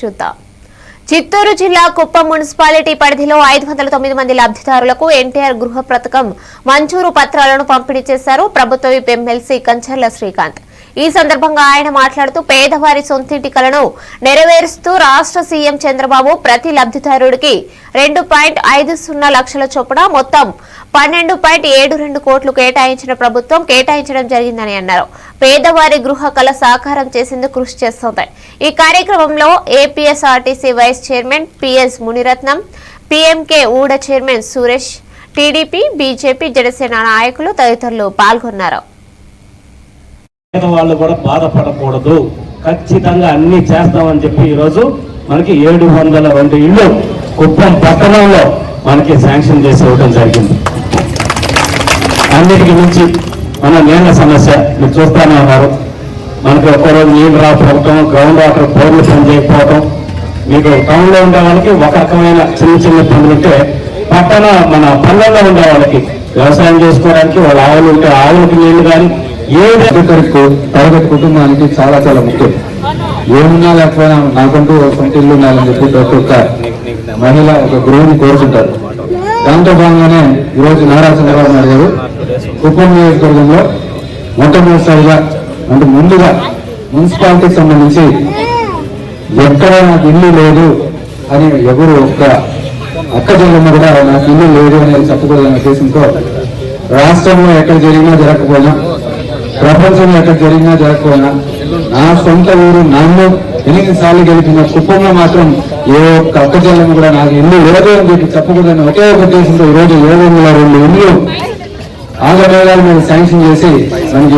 చూద్దాం. చిత్తూరు జిల్లా కుప్పం మున్సిపాలిటీ పరిధిలో ఐదు వందల తొమ్మిది మంది లబ్ధిదారులకు ఎన్టీఆర్ గృహ పథకం మంజూరు పత్రాలను పంపిణీ చేశారు. ప్రభుత్వ విప్ ఎమ్మెల్సీ కంచర్ల శ్రీకాంత్. ఈ సందర్భంగా ఆయన మాట్లాడుతూ పేదవారి సొంతింటి కలను నెరవేరుస్తూ రాష్ట్ర సీఎం చంద్రబాబు ప్రతి లబ్ధిదారుడికి రెండు పాయింట్ ఐదు సున్నా లక్షల చొప్పున మొత్తం పన్నెండు పాయింట్ ఏడు రెండు కోట్లు కేటాయించిన ప్రభుత్వం కేటాయించడం జరిగిందని అన్నారు. పేదవారి గృహ కళ సాకారం చేసేందుకు కృషి చేస్తోంది. ఈ కార్యక్రమంలో APSRTC vice chairman PS Muniratnam PMK ఊడ chairman Suresh TDP BJP Janasena నాయకులు తదితరులు పాల్గొన్నారు. వాళ్ళు కూడా బాధపడకూడదు. ఖచ్చితంగా అన్ని చేస్తామని చెప్పి ఈరోజు మనకి ఏడు వందల రెండు ఇళ్ళు కుప్పం పట్టణంలో మనకి శాంక్షన్ చేసి ఇవ్వడం జరిగింది. అన్నిటికీ మించి మన నీళ్ళ సమస్య మీరు చూస్తానే ఉన్నారు. మనకి ఒక్కరోజు నీళ్ళు రాకపోవటం గ్రౌండ్ వాటర్ బోర్లు పనిచేయకపోవటం మీకు టౌన్లో ఉండే వాళ్ళకి ఒక రకమైన చిన్న చిన్న పనులు ఉంటే పట్టణ మన పల్లెల్లో ఉండే వాళ్ళకి వ్యవసాయం చేసుకోవడానికి వాళ్ళ ఆవులు ఉంటే ఆవులకి నీళ్ళు కానీ ఏ ఒక్కొక్కరికి తరగతి కుటుంబానికి చాలా చాలా ముఖ్యం. ఏమున్నా లేకపోయినా నాకంటూ సొంత ఇల్లు ఉండాలని చెప్పి ప్రతి ఒక్క మహిళ ఒక గృహిణి కోరుకుంటారు. దాంతో భాగంగానే ఈరోజు నారా చంద్రబాబు నాయుడు గారు కుప్పం నియోజకవర్గంలో మొట్టమొదటిసారిగా అంటే ముందుగా మున్సిపాలిటీకి సంబంధించి ఎక్కడ నాకు ఇల్లు లేదు అని ఎవరు ఒక్క అక్క చెల్లెమ్మ కూడా నాకు ఇల్లు లేదు అనేది చెప్పకూడదనే ఉద్దేశంతో రాష్ట్రంలో ఎక్కడ జరిగినా జరగకపోయినా ప్రపంచం ఎక్కడ జరిగినా జరగకపోయినా నా సొంత ఊరు నన్ను ఎనిమిది సార్లు గెలిపిన కుప్పంలో మాత్రం ఏ ఒక్క అక్క కూడా నాకు ఇల్లు లేదు అని చెప్పి చెప్పకూడదని ఒకే ఒక దేశంతో ఈరోజు ఏడు వందల రెండు ఇల్లు ఆగమేఘాలు మేము శాంక్షన్ చేసి మనకి